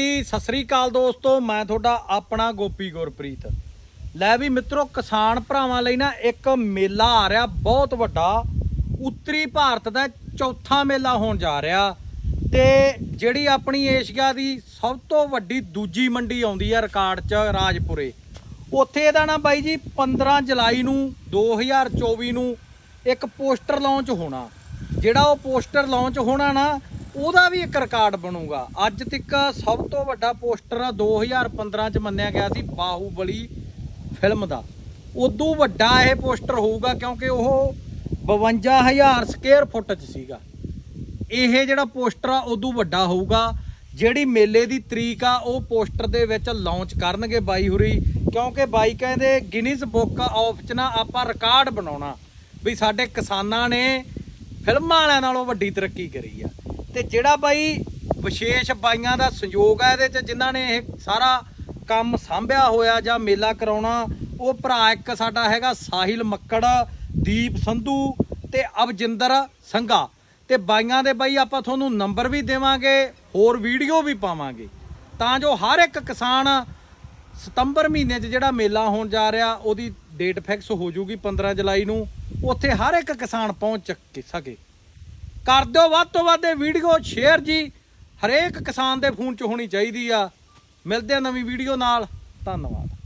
ਜੀ ਸਤਿ ਸ੍ਰੀ ਅਕਾਲ ਦੋਸਤੋ, ਮੈਂ ਤੁਹਾਡਾ ਆਪਣਾ ਗੋਪੀ ਗੁਰਪ੍ਰੀਤ। ਲੈ ਵੀ ਮਿੱਤਰੋ, ਕਿਸਾਨ ਭਰਾਵਾਂ ਲਈ ਨਾ ਇੱਕ ਮੇਲਾ ਆ ਰਿਹਾ, ਬਹੁਤ ਵੱਡਾ। ਉੱਤਰੀ ਭਾਰਤ ਦਾ ਚੌਥਾ ਮੇਲਾ ਹੋਣ ਜਾ ਰਿਹਾ ਤੇ ਜਿਹੜੀ ਆਪਣੀ ਏਸ਼ੀਆ ਦੀ ਸਭ ਤੋਂ ਵੱਡੀ ਦੂਜੀ ਮੰਡੀ ਆਉਂਦੀ ਹੈ ਰਿਕਾਰਡ 'ਚ, ਰਾਜਪੁਰੇ। ਉੱਥੇ ਇਹਦਾ ਨਾ ਬਾਈ ਜੀ 15 ਜੁਲਾਈ ਨੂੰ 2024 ਨੂੰ ਇੱਕ ਪੋਸਟਰ ਲਾਂਚ ਹੋਣਾ। ਜਿਹੜਾ ਉਹ ਪੋਸਟਰ ਲਾਂਚ ਹੋਣਾ ਨਾ ਉਹਦਾ ਵੀ ਇੱਕ ਰਿਕਾਰਡ ਬਣੂਗਾ। ਅੱਜ ਤੱਕ ਸਭ ਤੋਂ ਵੱਡਾ ਪੋਸਟਰ 2015 ਚ ਮੰਨਿਆ ਗਿਆ ਸੀ ਬਾਹੂਬਲੀ ਫਿਲਮ ਦਾ। ਉਦੋਂ ਵੱਡਾ ਇਹ ਪੋਸਟਰ ਹੋਊਗਾ ਕਿਉਂਕਿ ਉਹ 52000 ਸਕੁਅਰ ਫੁੱਟ ਚ ਸੀਗਾ। ਇਹ ਜਿਹੜਾ ਪੋਸਟਰ ਆ, ਉਦੋਂ ਵੱਡਾ ਹੋਊਗਾ। ਜਿਹੜੀ ਮੇਲੇ ਦੀ ਤਰੀਕ ਆ, ਉਹ ਪੋਸਟਰ ਦੇ ਵਿੱਚ ਲਾਂਚ ਕਰਨਗੇ ਬਾਈ ਹੁਰੀ। ਕਿਉਂਕਿ ਬਾਈ ਕਹਿੰਦੇ ਗਿਨੀਜ਼ ਬੁੱਕ ਆਫ ਚ ਨਾ ਆਪਾਂ ਰਿਕਾਰਡ ਬਣਾਉਣਾ। ਵੀ ਸਾਡੇ ਕਿਸਾਨਾਂ ਨੇ ਫਿਲਮਾਂ ਵਾਲਿਆਂ ਨਾਲੋਂ ਵੱਡੀ ਤਰੱਕੀ ਕਰੀ ਆ। ਤੇ ਜਿਹੜਾ ਬਾਈ ਵਿਸ਼ੇਸ਼ ਬਾਈਆਂ ਦਾ ਸੰਯੋਗ ਹੈ ਇਹਦੇ ਚ, ਜਿਨ੍ਹਾਂ ਨੇ ਇਹ ਸਾਰਾ ਕੰਮ ਸਾਂਭਿਆ ਹੋਇਆ ਜਾਂ ਮੇਲਾ ਕਰਾਉਣਾ, ਉਹ ਭਰਾ ਇੱਕ ਸਾਡਾ ਹੈਗਾ ਸਾਹਿਲ ਮੱਕੜ, ਦੀਪ ਸੰਧੂ ਤੇ ਅਵਜਿੰਦਰ ਸੰਘਾ। ਤੇ ਬਾਈਆਂ ਦੇ ਬਾਈ ਆਪਾਂ ਤੁਹਾਨੂੰ ਨੰਬਰ ਵੀ ਦੇਵਾਂਗੇ, ਹੋਰ ਵੀਡੀਓ ਵੀ ਪਾਵਾਂਗੇ। ਤਾਂ ਜੋ ਹਰ ਇੱਕ ਕਿਸਾਨ ਸਤੰਬਰ ਮਹੀਨੇ 'ਚ ਜਿਹੜਾ ਮੇਲਾ ਹੋਣ ਜਾ ਰਿਹਾ, ਉਹਦੀ ਡੇਟ ਫਿਕਸ ਹੋ ਜੂਗੀ 15 ਜੁਲਾਈ ਨੂੰ, ਉੱਥੇ ਹਰ ਇੱਕ ਕਿਸਾਨ ਪਹੁੰਚ ਕੇ ਸਕੇ। ਕਰ ਦਿਓ, ਵੱਧ ਤੋਂ ਵੱਧ ਇਹ ਵੀਡੀਓ ਸ਼ੇਅਰ ਜੀ। ਹਰੇਕ ਕਿਸਾਨ ਦੇ ਫੋਨ 'ਚ ਹੋਣੀ ਚਾਹੀਦੀ ਆ। ਮਿਲਦੇ ਆ ਨਵੀਂ ਵੀਡੀਓ ਨਾਲ। ਧੰਨਵਾਦ।